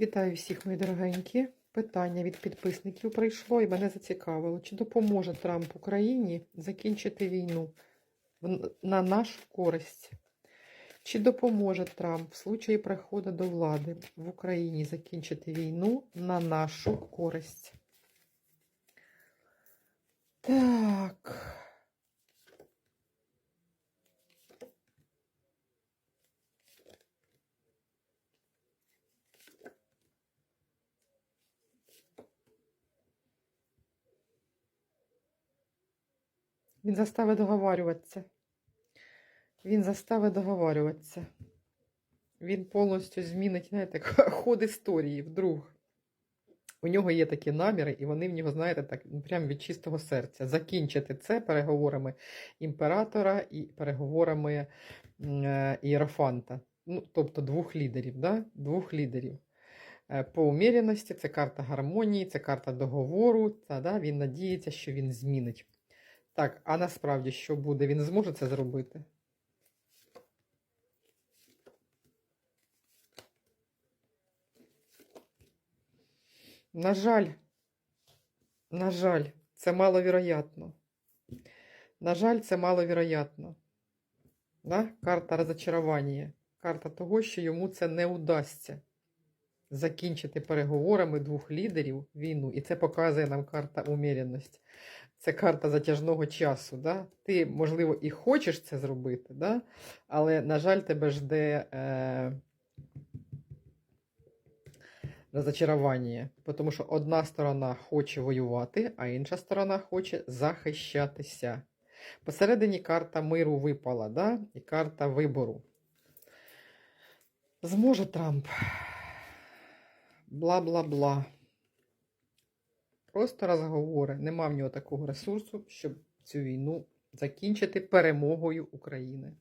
Вітаю всіх, мої дорогенькі. Питання від підписників прийшло і мене зацікавило, чи допоможе Трамп Україні закінчити війну на нашу користь? Чи допоможе Трамп в случаї приходу до влади в Україні закінчити війну на нашу користь? Так. Він заставить договарюватися. Він заставить договарюватися. Він повністю змінить, знаєте, ход історії вдруг. У нього є такі наміри, і вони в нього, знаєте, так, ну, прям від чистого серця. Закінчити це переговорами імператора і переговорами е, Іерофанта. Ну, тобто двох лідерів, да? двох лідерів. Е, По уміряності це карта гармонії, це карта договору. Та, да? Він надіється, що він змінить. Так, а насправді що буде? Він зможе це зробити? На жаль, на жаль, це маловіроятно. На жаль, це маловіроятно. Да? Карта розочарування. Карта того, що йому це не удасться закінчити переговорами двох лідерів війну. І це показує нам карта уміряності. Це карта затяжного часу. Да? Ти, можливо, і хочеш це зробити, да? але, на жаль, тебе жде е... розочарування. Тому що одна сторона хоче воювати, а інша сторона хоче захищатися. Посередині карта миру випала, да? і карта вибору. Зможе Трамп. Бла-бла-бла. Просто розговори. Нема в нього такого ресурсу, щоб цю війну закінчити перемогою України.